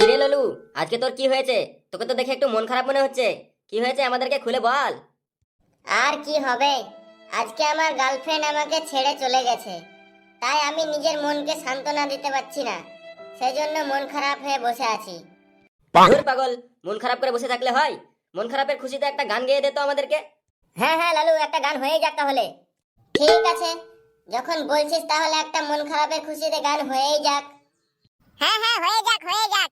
কি রে ললু? আজকে তোর কি হয়েছে? তোকে তো দেখে একটু মন খারাপ মনে হচ্ছে। কি হয়েছে আমাদেরকে খুলে বল। আর কি হবে? আজকে আমার গার্লফ্রেন্ড আমাকে ছেড়ে চলে গেছে। তাই আমি নিজের মনকে সান্ত্বনা দিতে পারছি না। সেজন্য মন খারাপ হয়ে বসে আছি। ধুর পাগল মন খারাপ করে বসে থাকলে হয়? মন খারাপের খুশিতে একটা গান গেয়ে দে তো আমাদেরকে। হ্যাঁ হ্যাঁ লালু একটা গান হয়ে যাক তাহলে। ঠিক আছে। যখন বলছিস তাহলে একটা মন খারাপের খুশিতে গান হয়েই যাক। হ্যাঁ হ্যাঁ হয়ে যাক হয়ে যাক।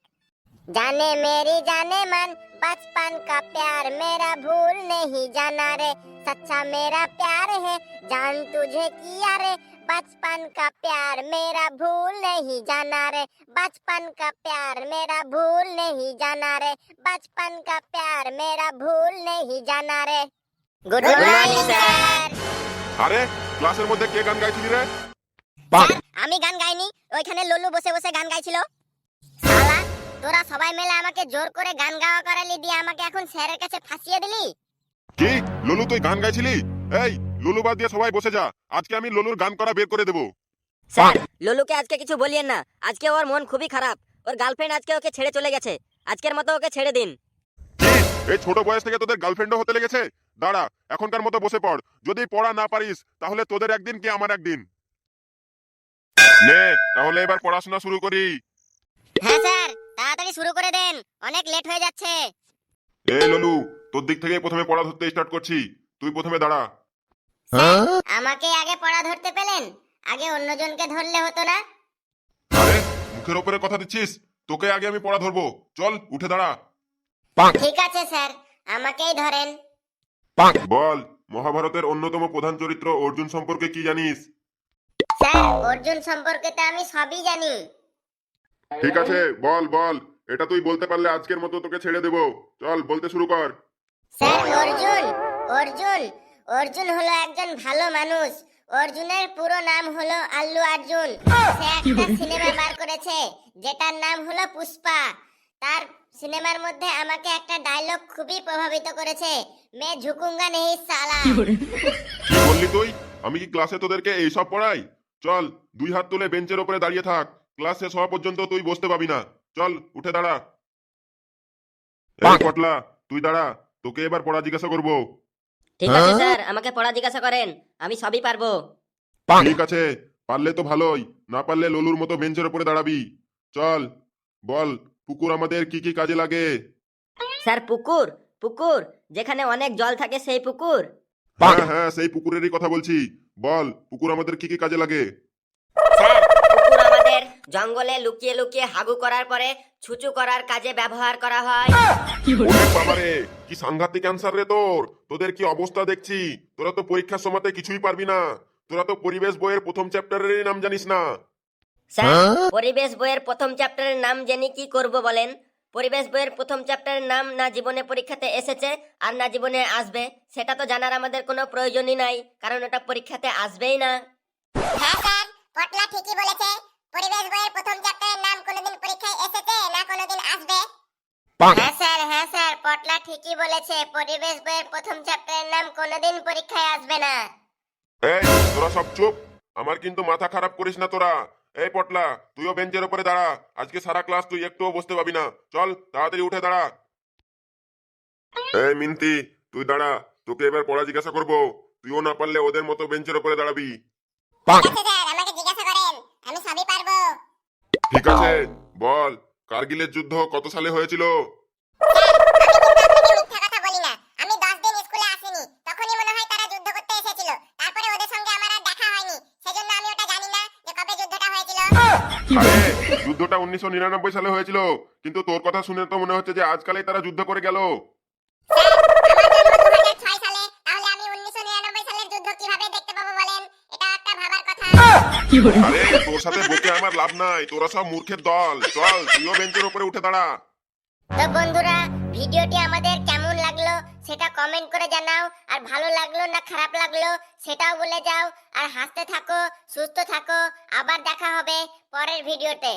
जाने मेरी जाने मन बचपन का प्यार मेरा भूल नहीं जाना रे सच्चा मेरा प्यार है जान तुझे किया रे बचपन का प्यार मेरा भूल नहीं जाना रे बचपन का प्यार मेरा भूल नहीं जाना रे बचपन का प्यार मेरा भूल नहीं जाना रे गुड morning, sir. আরে ক্লাসের মধ্যে কে গান গাইছিলি রে আমি গান গাইনি ওইখানে লল্লু বসে বসে গান গাইছিল শালা তোরা সবাই মিলে আমাকে জোর করে গান গাওয়া করালি দিয়ে আমাকে এখন স্যারের কাছে ফাঁসিয়ে দিলি? কি? ললু তুই গান গাইছিলি? এই ললু বাদ দিয়ে সবাই বসে যা। আজকে আমি ললুর গান করা বের করে দেবো। স্যার ললুকে আজকে কিছু বলিয়েন না। আজকে ওর মন খুবই খারাপ। ওর গার্লফ্রেন্ড আজকে ওকে ছেড়ে চলে গেছে। আজকের মতো ওকে ছেড়ে দিন। এই ছোট বয়স থেকে তোদের গার্লফ্রেন্ডও হতে লেগেছে? দাঁড়া এখনকার মতো বসে পড়। যদি পড়া না পারিস তাহলে তোদের একদিন কি আমার একদিন? নে তাহলে এবার পড়াশোনা শুরু করি। হ্যাঁ স্যার। তাড়াতাড়ি শুরু করে দেন। অনেক লেট হয়ে যাচ্ছে। এই ললু তোর দিক থেকে প্রথমে পড়া ধরতে স্টার্ট করছি। তুই প্রথমে দাঁড়া। আমাকে আগে পড়া ধরতে পেলেন? আগে অন্যজনকে ধরলে হতো না? আরে মুখের ওপরে কথা দিচ্ছিস? তোকে আগে আমি পড়া ধরবো। চল উঠে দাঁড়া। ঠিক আছে স্যার। আমাকেই ধরেন। বল মহাভারতের অন্যতম প্রধান চরিত্র অর্জুন সম্পর্কে কি জানিস? স্যার অর্জুন সম্পর্কে তো আমি সবই জানি। ঠিক আছে বল বল। এটা তুই বলতে পারলে আজকের মতো তোকে ছেড়ে দেবো। চল বলতে শুরু কর। স্যার অর্জুন অর্জুন অর্জুন হলো একজন ভালো মানুষ। অর্জুনের পুরো নাম হলো আল্লু অর্জুন সে একটা সিনেমা বার করেছে যেটার নাম হলো পুষ্পা। তার সিনেমার মধ্যে আমাকে একটা ডায়লগ খুবই প্রভাবিত করেছে মে ঝুকুঙ্গা নেই সালা। বললি তুই? আমি কি ক্লাসে তোদেরকে এইসব পড়াই? চল দুই হাত তুলে বেঞ্চের ওপরে দাঁড়িয়ে থাক। ক্লাস শেষ হওয়া পর্যন্ত তুই বসতে পাবি না। চল উঠে দাঁড়া। এই পটলা তুই দাঁড়া তোকে এবার পড়া জিজ্ঞাসা করব। ঠিক আছে স্যার আমাকে পড়া জিজ্ঞাসা করেন আমি সবই পারব। ঠিক আছে পারলে তো ভালোই না পারলে ললুর মতো বেঞ্চের ওপরে দাঁড়াবি। চল বল পুকুর আমাদের কি কি কাজে লাগে? স্যার পুকুর পুকুর যেখানে অনেক জল থাকে সেই পুকুর। হ্যাঁ হ্যাঁ সেই পুকুরেরই কথা বলছি। বল পুকুর আমাদের কি কি কাজে লাগে? জঙ্গলে লুকিয়ে লুকিয়ে হাগু করার পরে ছুচু করার কাজে ব্যবহার করা হয়। বাবারে কি সাংঘাতিক অ্যান্সার রে তোর। তোদের কি অবস্থা দেখছি? তোরা তো পরীক্ষার সময়তে কিছুই পারবি না। তোরা তো পরিবেশ বইয়ের প্রথম চ্যাপ্টারেরই নাম জানিস না। স্যার পরিবেশ বইয়ের প্রথম চ্যাপ্টারের নাম জেনে কি করব বলেন? পরিবেশ বইয়ের প্রথম চ্যাপ্টারের নাম না জীবনে পরীক্ষাতে এসেছে আর না জীবনে আসবে সেটা তো জানার আমাদের কোনো প্রয়োজনই নাই কারণ এটা পরীক্ষাতে আসবেই না। হ্যাঁ স্যার পটলা ঠিকই বলেছে। পরিবেশ বইয়ের প্রথম চ্যাপ্টারের নাম কোনোদিন পরীক্ষায় এসেছে না কোনোদিন আসবে? হ্যাঁ স্যার হ্যাঁ স্যার পটলা ঠিকই বলেছে পরিবেশ বইয়ের প্রথম চ্যাপ্টারের নাম কোনোদিন পরীক্ষায় আসবে না। এই তোরা সব চুপ? আমার কিন্তু মাথা খারাপ করিস না তোরা। এই পটলা তুইও বেঞ্চের উপরে দাঁড়া। আজকে সারা ক্লাস তুই একটুও বসতে পাবি না। চল তাড়াতাড়ি উঠে দাঁড়া। এই মিন্তি তুই দাঁড়া। তোকে এবার পড়া জিজ্ঞাসা করব। তুইও না পারলে ওদের মতো বেঞ্চের উপরে দাঁড়াবি ঠিক আছে স্যার আমাকে জিজ্ঞাসা করেন আমি সবই পারব ঠিক আছে বল কার্গিলের যুদ্ধ কত সালে হয়েছিল? যুদ্ধটা উনিশশো নিরানব্বই সালে হয়েছিল। কিন্তু তোর কথা শুনে তো মনে হচ্ছে যে আজকালই তারা যুদ্ধ করে গেল। আরে তোর সাথে বকে আমার লাভ নাই। তোরা সব মূর্খের দল। চল তুইও বেঞ্চের উপরে উঠে দাঁড়া। তো বন্ধুরা ভিডিওটি আমাদের কেমন লাগল সেটা কমেন্ট করে জানাও। আর ভালো লাগল না খারাপ লাগল সেটাও বলে যাও। আর হাসতে থাকো সুস্থ থাকো। আবার দেখা হবে পরের ভিডিওতে।